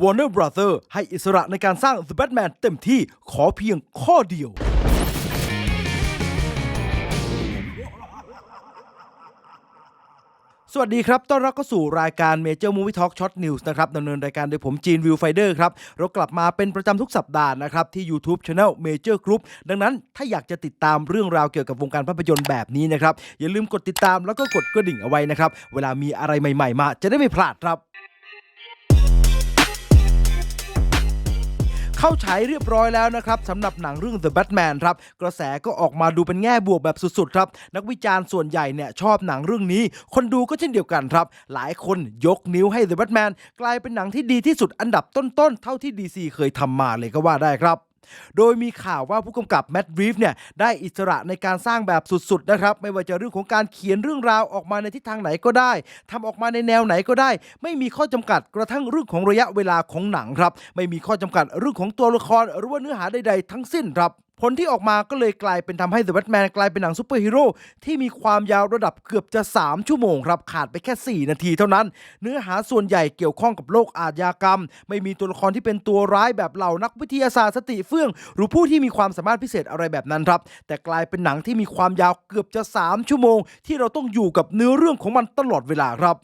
Warner Brother ให้อิสระในการสร้าง The Batman เต็มที่ขอเพียงข้อเดียว สวัสดีครับ ต้อนรับเข้าสู่รายการ Major Movie Talk Short News นะครับดำเนินรายการโดยผมจีนวิวไฟเดอร์ครับ เรากลับมาเป็นประจำทุกสัปดาห์นะครับ ที่ YouTube Channel Major Group ดังนั้นถ้าอยากจะติดตามเรื่องราวเกี่ยวกับวงการภาพยนตร์แบบนี้นะครับ อย่าลืมกดติดตามแล้วก็กดกระดิ่งเอาไว้นะครับ เวลามีอะไรใหม่ ๆ มา จะได้ไม่พลาดครับ เข้าฉายเรียบร้อยแล้วนะครับสำหรับหนังเรื่อง The Batman ครับ กระแสก็ออกมาดูเป็นแง่บวกแบบสุดๆครับ นักวิจารณ์ส่วนใหญ่เนี่ยชอบหนังเรื่องนี้ คนดูก็เช่นเดียวกันครับ หลายคนยกนิ้วให้ The Batman กลายเป็นหนังที่ดีที่สุดอันดับต้นๆ เท่าที่ DC เคยทำมาเลยก็ว่าได้ครับ โดยมีข่าวว่าผู้กำกับแมดริฟเนี่ยได้อิสระในการสร้างแบบสุดๆนะครับไม่ว่าจะเรื่องของการเขียนเรื่องราวออกมาในทิศทางไหนก็ได้ทำออกมาในแนวไหนก็ได้ ไม่มีข้อจำกัดกระทั่งเรื่องของระยะเวลาของหนังครับ ไม่มีข้อจำกัดเรื่องของตัวละครหรือว่าเนื้อหาใดๆทั้งสิ้นครับ ผลที่ออกมาก็เลยกลายเป็นทำให้ The Batman กลายเป็นหนังซูเปอร์ฮีโร่ที่มีความยาวระดับเกือบจะ 3 ชั่วโมงครับ ขาดไปแค่ 4 นาทีเท่านั้น เนื้อหาส่วนใหญ่เกี่ยวข้องกับโลกอาชญากรรม ไม่มีตัวละครที่เป็นตัวร้ายแบบเหล่านักวิทยาศาสตร์สติเฟื่อง หรือผู้ที่มีความสามารถพิเศษอะไรแบบนั้นครับ แต่กลายเป็นหนังที่มีความยาวเกือบจะ 3 ชั่วโมง ที่เราต้องอยู่กับเนื้อเรื่องของมันตลอดเวลาครับ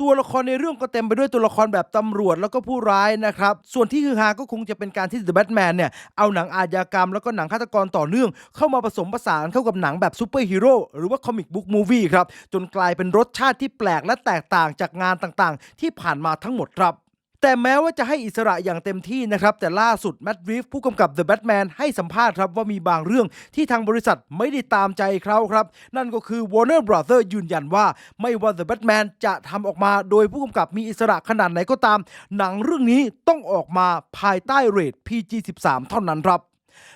ตัวละครในเรื่องก็เต็มไปด้วยตัวละครแบบตำรวจแล้วก็ผู้ร้ายนะครับ ส่วนที่ฮือฮาก็คงจะเป็นการที่ The Batman เนี่ย เอาหนังอาญากรรมแล้วก็หนังฆาตกรต่อเนื่อง เข้ามาผสมผสานเข้ากับหนังแบบซูเปอร์ฮีโร่หรือว่าคอมิกบุ๊กมูวี่ครับ จนกลายเป็นรสชาติที่แปลกและแตกต่างจากงานต่างๆ ที่ผ่านมาทั้งหมดครับ แต่แม้ว่าจะให้อิสระอย่างเต็มที่นะครับ แต่ล่าสุดแมดริฟผู้กำกับ The Batman ให้สัมภาษณ์ครับว่ามีบางเรื่องที่ทางบริษัทไม่ได้ตามใจเขาครับ นั่นก็คือ Warner Brother ยืนยันว่า ไม่ว่า The Batman จะทำออกมา โดยผู้กำกับมีอิสระขนาดไหนก็ตาม หนังเรื่องนี้ต้องออกมาภายใต้เรท PG13 เท่านั้นครับ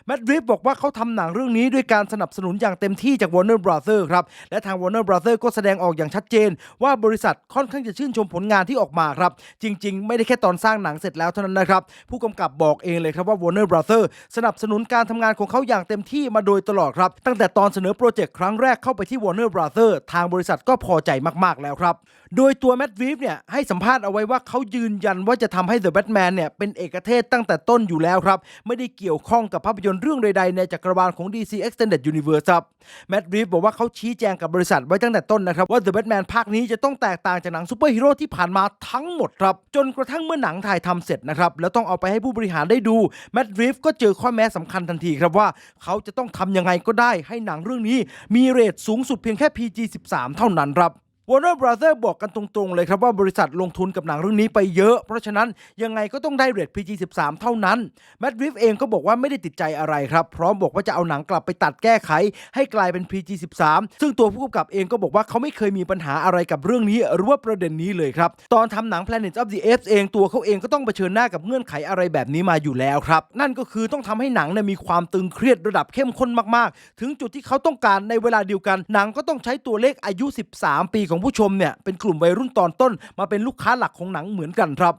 แมดริฟบอกว่าเขาทำหนังเรื่องนี้ด้วยการสนับสนุนอย่างเต็มที่จาก Warner Brother ครับ และทาง Warner Brother ก็แสดงออกอย่างชัดเจน ว่าบริษัทค่อนข้างจะชื่นชมผลงานที่ออกมาครับ จริง ๆ ไม่ได้แค่ตอนสร้างหนังเสร็จแล้วเท่านั้นนะครับ ผู้กำกับบอกเองเลยครับว่า Warner Brother สนับสนุนการทำงานของเขาอย่างเต็มที่มาโดยตลอดครับ ตั้งแต่ตอนเสนอโปรเจกต์ครั้งแรกเข้าไปที่ Warner Brother ทางบริษัทก็พอใจมากๆแล้วครับ โดยตัวแมดวีฟเนี่ยให้สัมภาษณ์เอาไว้ว่าเขายืนยันว่าจะทำให้ The Batman เนี่ยเป็นเอกเทศตั้งแต่ต้นอยู่แล้วครับไม่ได้เกี่ยวข้องกับภาาพยนตร์เรื่องใดๆในจักรวาลของ DC Extended Universe ครับแมดวีฟบอกว่าเขาชี้แจงกับบริษัทไว้ตั้งแต่ต้นนะครับ ว่า The Batman ภาคนี้จะต้องแตกต่างจากหนังซูเปอร์ฮีโร่ที่ผ่านมาทั้งหมดครับ จนกระทั่งเมื่อหนังถ่ายทำเสร็จนะครับ แล้วต้องเอาไปให้ผู้บริหารได้ดูแมดวีฟก็เจอข้อแม้สำคัญทันทีครับว่าเขาจะต้องทำยังไงก็ได้ให้หนังเรื่องนี้มีเรทสูงสุดเพียงแค่ PG13 เท่านั้นครับ Warner Brother บอกกันตรงๆเลยครับว่าบริษัทลงทุนกับหนังเรื่องนี้ไปเยอะ เพราะฉะนั้นยังไงก็ต้องได้เรท PG13 เท่านั้นแมดริฟเองก็บอกว่าไม่ได้ติดใจอะไรครับ พร้อมบอกว่าจะเอาหนังกลับไปตัดแก้ไข ให้กลายเป็น PG13 ซึ่งตัวผู้กำกับเองก็บอกว่าเขาไม่เคยมีปัญหาอะไรกับเรื่องนี้ หรือว่าประเด็นนี้เลยครับ ตอนทำหนัง Planet of the Apes เองตัวเขาเองก็ต้องเผชิญหน้ากับเงื่อนไขอะไรแบบนี้มาอยู่แล้วครับ นั่นก็คือต้องทำให้หนังเนี่ยมีความตึงเครียดระดับเข้มข้นมากๆ ถึงจุดที่เขาต้องการในเวลาเดียวกันหนังก็ต้องใช้ตัวเลขอายุ 13 ปีของผู้ชมเนี่ยเป็นกลุ่มวัยรุ่นตอนต้น มาเป็นลูกค้าหลักของหนังเหมือนกันครับ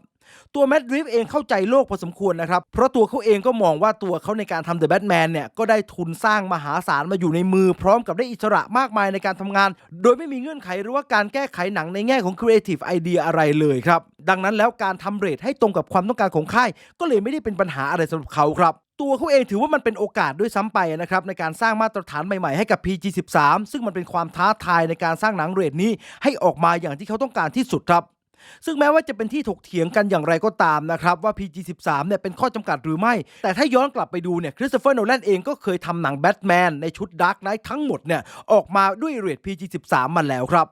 ตัวแมดริฟเองเข้าใจโลกพอสมควรนะครับ เพราะตัวเขาเองก็มองว่าตัวเขาในการทำ The Batman เนี่ย ก็ได้ทุนสร้างมหาศาลมาอยู่ในมือ พร้อมกับได้อิสระมากมายในการทำงาน โดยไม่มีเงื่อนไขหรือว่าการแก้ไขหนังในแง่ของ Creative Idea อะไรเลยครับ ดังนั้นแล้วการทำเรทให้ตรงกับความต้องการของค่าย ก็เลยไม่ได้เป็นปัญหาอะไรสำหรับเขาครับ ตัวเขาเองถือว่ามันเป็นโอกาสด้วยซ้ำไปนะครับในการสร้างมาตรฐานใหม่ๆให้กับ PG13 ซึ่งมันเป็นความท้าทายในการสร้างหนังเรทนี้ให้ออกมาอย่างที่เขาต้องการที่สุดครับซึ่งแม้ว่าจะเป็นที่ถกเถียงกันอย่างไรก็ตามนะครับ ว่า PG13 เนี่ยเป็นข้อจำกัดหรือไม่ แต่ถ้าย้อนกลับไปดูเนี่ยคริสโตเฟอร์โนแลนเองก็เคยทำหนังแบทแมนในชุดดาร์กไนท์ทั้งหมดเนี่ยออกมาด้วยเรท PG13 มาแล้วครับ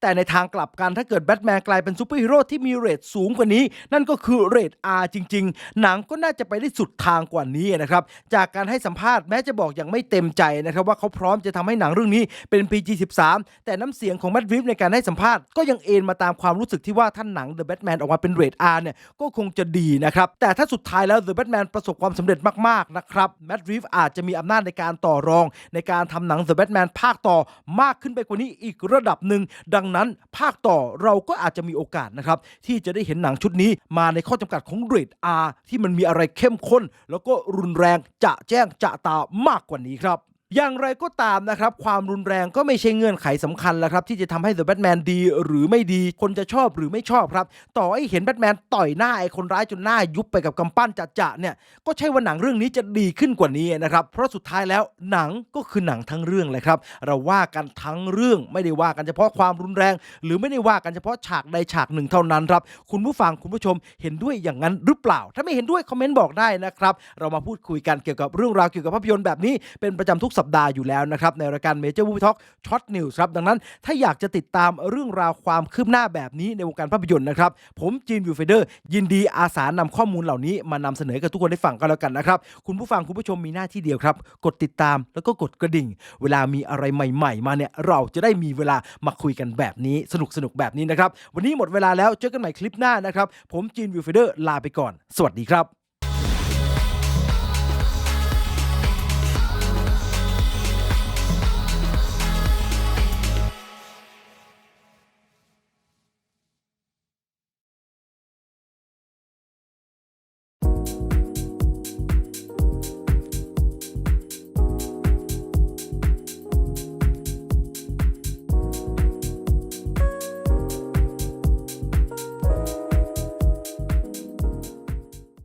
แต่ในทางกลับกันถ้าเกิดแบทแมนกลายเป็นซูเปอร์ฮีโร่ที่มีเรทสูงกว่านี้ นั่นก็คือเรท R จริง ๆ หนังก็น่าจะไปได้สุดทางกว่านี้นะครับ จากการให้สัมภาษณ์แม้จะบอกอย่างไม่เต็มใจนะครับว่าเขาพร้อมจะทำให้หนังเรื่องนี้เป็น PG13 แต่น้ำเสียงของแมดวิฟในการให้สัมภาษณ์ก็ยังเอ็นมาตามความรู้สึกที่ว่าท่านหนัง The Batman ออกมาเป็นเรท R เนี่ยก็คงจะดีนะครับแต่ถ้าสุดท้ายแล้ว The Batman ประสบความสำเร็จมากๆนะครับแมดวิฟอาจจะมีอำนาจในการต่อรอง ในการทำหนัง The Batman ภาคต่อมากขึ้นไปกว่านี้อีกระดับหนึ่งดังนั้นภาคต่อเราก็อาจจะมีโอกาสนะครับที่จะได้เห็นหนังชุดนี้มาในข้อจำกัดของเรท R ที่มันมีอะไรเข้มข้น แล้วก็รุนแรงจะแจ้งจะตามากกว่านี้ครับ อย่างไรก็ตามนะครับ ความรุนแรงก็ไม่ใช่เงื่อนไขสำคัญแล้วครับ ที่จะทำให้ The Batman ดีหรือไม่ดีคนจะชอบหรือไม่ชอบครับ ต่อให้เห็นแบทแมนต่อยหน้าไอ้คนร้ายจนหน้ายุบไปกับกำปั้นจะๆเนี่ยก็ใช่ว่าหนังเรื่องนี้จะดีขึ้นกว่านี้นะครับ เพราะสุดท้ายแล้วหนังก็คือหนังทั้งเรื่องเลยครับ เราว่ากันทั้งเรื่องไม่ได้ว่ากันเฉพาะความรุนแรง หรือไม่ได้ว่ากันเฉพาะฉากใดฉากหนึ่งเท่านั้นครับคุณผู้ฟังคุณผู้ชมเห็นด้วยอย่างนั้นหรือเปล่า ถ้าไม่เห็นด้วยคอมเมนต์บอกได้นะครับเรามาพูดคุยกันเกี่ยวกับเรื่องราวเกี่ยวกับภาพยนตร์แบบนี้เป็นประจำทุกสัปดาห์อยู่แล้วนะครับในรายการ Major Movie Talk Short News ครับดังนั้นถ้าอยากจะติดตามเรื่องราวความคืบหน้าแบบนี้ในวงการภาพยนตร์นะครับผมจีนวิวเฟเดอร์ยินดีอาสานำข้อมูลเหล่านี้มานำเสนอกับทุกคนได้ฟังกันแล้วกันนะครับคุณผู้ฟังคุณผู้ชมมีหน้าที่เดียวครับ กดติดตามแล้วก็กดกระดิ่ง เวลามีอะไรใหม่ ๆ มาเนี่ยเราจะได้มีเวลามาคุยกันแบบนี้สนุกๆแบบนี้นะครับวันนี้หมดเวลาแล้วเจอกันใหม่คลิปหน้านะครับผมจีนวิวเฟเดอร์ลาไปก่อน สวัสดีครับ